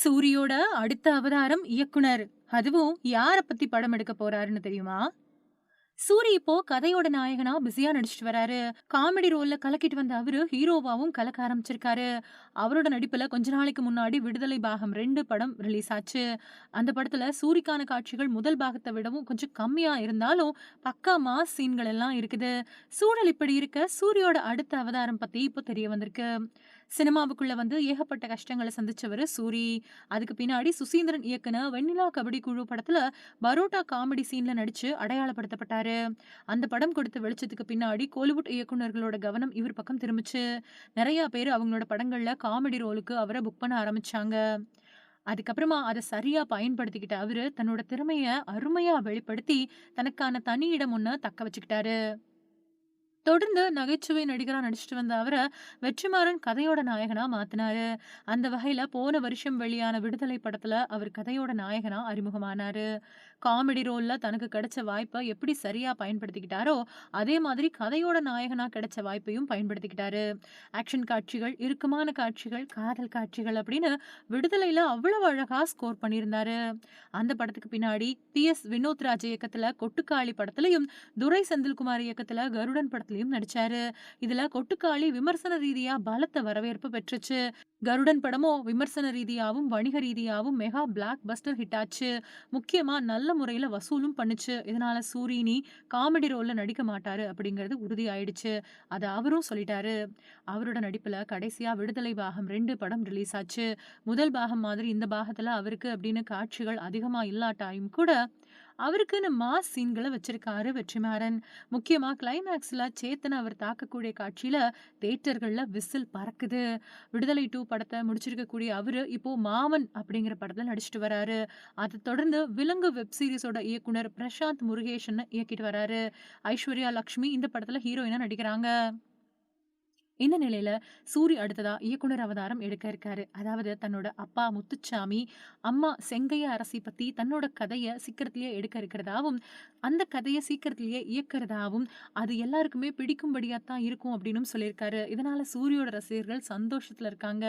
சூரியோட அடுத்த அவதாரம் இயக்குனர். அதுவும் யார பத்தி படம் எடுக்க போறாருன்னு தெரியுமா? சூரி இப்போ கதையோட நாயகனா பிஸியா நடிச்சிட்டு வராரு. காமெடி ரோல்ல கலக்கிட்டு வந்த அவரு ஹீரோவாவும் கலக்க ஆரம்பிச்சிருக்காரு. அவரோட நடிப்புல கொஞ்ச நாளைக்கு முன்னாடி விடுதலை பாகம் ரெண்டு படம் ரிலீஸ் ஆச்சு. அந்த படத்துல சூரிக்கான காட்சிகள் முதல் பாகத்தை விடவும் கொஞ்சம் கம்மியா இருந்தாலும் பக்கா மாஸ் சீன்கள் எல்லாம் இருக்குது. சூழல் இப்படி இருக்க சூரியோட அடுத்த அவதாரம் பத்தி இப்போ தெரிய வந்திருக்கு. சினிமாவுக்குள்ள வந்து ஏகப்பட்ட கஷ்டங்களை சந்திச்சவர் சூரி. அதுக்கு பின்னாடி சுசீந்திரன் இயக்குன வெண்ணிலா கபடி குழு படத்துல பரோட்டா காமெடி சீன்ல நடிச்சு அடையாளப்படுத்தப்பட்டாரு. அந்த படம் கொடுத்த வெளிச்சத்துக்கு பின்னாடி கோலிவுட் இயக்குனர்களோட கவனம் இவர் பக்கம் திரும்பிச்சு. நிறைய பேர் அவங்களோட படங்கள்ல காமெடி ரோலுக்கு அவரை புக் பண்ண ஆரம்பிச்சாங்க. அதுக்கப்புறமா அதை சரியா பயன்படுத்திக்கிட்ட அவரு தன்னோட திறமையை அருமையா வெளிப்படுத்தி தனக்கான தனி இடம் ஒன்று தக்க வச்சுக்கிட்டாரு. தொடர்ந்து நகைச்சுவை நடிகராக நடிச்சிட்டு வந்த அவரை வெற்றிமாறன் கதையோட நாயகனா மாத்தினாரு. அந்த வகையில போன வருஷம் வெளியான விடுதலை படத்துல அவர் கதையோட நாயகனா அறிமுகமானாரு. காமெடி ரோல்ல தனக்கு கிடைச்ச வாய்ப்பை எப்படி சரியா பயன்படுத்திக்கிட்டாரோ அதே மாதிரி கதையோட நாயகனா கிடைச்ச வாய்ப்பையும் பயன்படுத்திக்கிட்டாரு. ஆக்ஷன் காட்சிகள் இறுக்கமான காட்சிகள் காதல் காட்சிகள் அப்படின்னு விடுதலையில அவ்வளவு அழகா ஸ்கோர் பண்ணியிருந்தாரு. அந்த படத்துக்கு பின்னாடி டி எஸ் வினோத் ராஜ் இயக்கத்துல கொட்டுக்காளி படத்திலையும் துரை செந்தில்குமார் இயக்கத்துல கருடன் படத்துலயும் நடிச்சாரு. இதுல கொட்டுக்காளி விமர்சன ரீதியா பலத்த வரவேற்பு பெற்றுச்சு. கருடன் படமும் விமர்சன ரீதியாகவும் வணிக ரீதியாகவும் மெகா பிளாக் பஸ்டர் ஹிட் ஆச்சு. முக்கியமாக நல்ல முறையில் வசூலும் பண்ணுச்சு. இதனால சூரினி காமெடி ரோலில் நடிக்க மாட்டாரு அப்படிங்கிறது உறுதி ஆயிடுச்சு அதை அவரும் சொல்லிட்டாரு. அவரோட நடிப்பில் கடைசியாக விடுதலை பாகம் ரெண்டு படம் ரிலீஸ் ஆச்சு. முதல் பாகம் மாதிரி இந்த பாகத்தில் அவருக்கு அப்படின்னு காட்சிகள் அதிகமாக இல்லாட்டாயும் கூட அவருக்குன்னு மாஸ் சீன்களை வச்சிருக்காரு வெற்றிமாறன். முக்கியமாக கிளைமேக்ஸில் சேத்தனை அவர் தாக்கக்கூடிய காட்சியில் தேட்டர்களில் விசில் பறக்குது. விடுதலை டூ படத்தை முடிச்சிருக்கக்கூடிய அவரு இப்போ மாமன் அப்படிங்கிற படத்துல நடிச்சிட்டு வராரு. அதை தொடர்ந்து விலங்கு வெப் சீரிஸோட இயக்குனர் பிரசாந்த் முருகேஷன் இயக்கிட்டு வராரு. ஐஸ்வர்யா லக்ஷ்மி இந்த படத்துல ஹீரோயினாக நடிக்கிறாங்க. இந்த நிலையில சூரி அடுத்ததா இயக்குனர் அவதாரம் எடுக்க இருக்காரு. அதாவது தன்னோட அப்பா முத்துச்சாமி அம்மா செங்கைய அரசி பத்தி தன்னோட கதையை சீக்கிரத்திலேயே எடுக்க இருக்கிறதாவும் அந்த கதையை சீக்கிரத்திலேயே இயக்கிறதாவும் அது எல்லாருக்குமே பிடிக்கும்படியா தான் இருக்கும் அப்படின்னு சொல்லியிருக்காரு. இதனால சூரியோட ரசிகர்கள் சந்தோஷத்துல இருக்காங்க.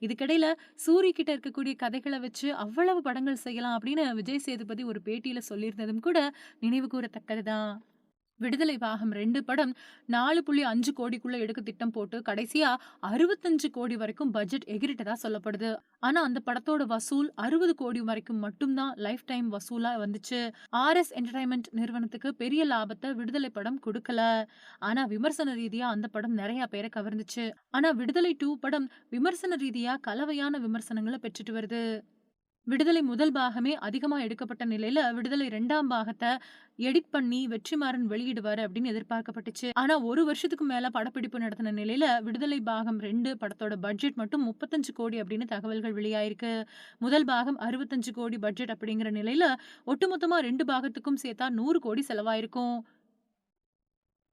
இதுக்கிடையில சூரிய கிட்ட இருக்கக்கூடிய கதைகளை வச்சு அவ்வளவு படங்கள் செய்யலாம் அப்படின்னு விஜய் சேதுபதி ஒரு பேட்டியில சொல்லியிருந்ததும் கூட நினைவு கூறத்தக்கதுதான். விடுதலை பாகம் ரெண்டு படம் நாலு புள்ளி அஞ்சு கோடிக்குள்ள எடுக்க திட்டம் போட்டு கடைசியா அறுபத்தஞ்சு கோடி வரைக்கும் பட்ஜெட் எகிரிட்டதா சொல்லப்படுது. ஆனா அந்த படத்தோட வசூல் அறுபது கோடி வரைக்கும் மட்டும்தான் லைஃப் டைம் வசூலா வந்துச்சு. ஆர் எஸ் என்டர்டைன்மெண்ட் நிறுவனத்துக்கு பெரிய லாபத்தை விடுதலை படம் கொடுக்கல. ஆனா விமர்சன ரீதியா அந்த படம் நிறைய பேரை கவர்ந்துச்சு. ஆனா விடுதலை டூ படம் விமர்சன ரீதியா கலவையான விமர்சனங்களை பெற்றுட்டு வருது. விடுதலை முதல் பாகமே அதிகமா எடுக்கப்பட்ட நிலையில விடுதலை ரெண்டாம் பாகத்தை எடிட் பண்ணி வெற்றிமாறன் வெளியிடுவாரு அப்படின்னு எதிர்பார்க்கப்பட்டுச்சு. ஆனா ஒரு வருஷத்துக்கு மேல படப்பிடிப்பு நடத்தின நிலையில விடுதலை பாகம் ரெண்டு படத்தோட பட்ஜெட் மட்டும் முப்பத்தஞ்சு கோடி அப்படின்னு தகவல்கள் வெளியாயிருக்கு. முதல் பாகம் அறுபத்தஞ்சு கோடி பட்ஜெட் அப்படிங்கிற நிலையில ஒட்டுமொத்தமா ரெண்டு பாகத்துக்கும் சேர்த்தா நூறு கோடி செலவாயிருக்கும்.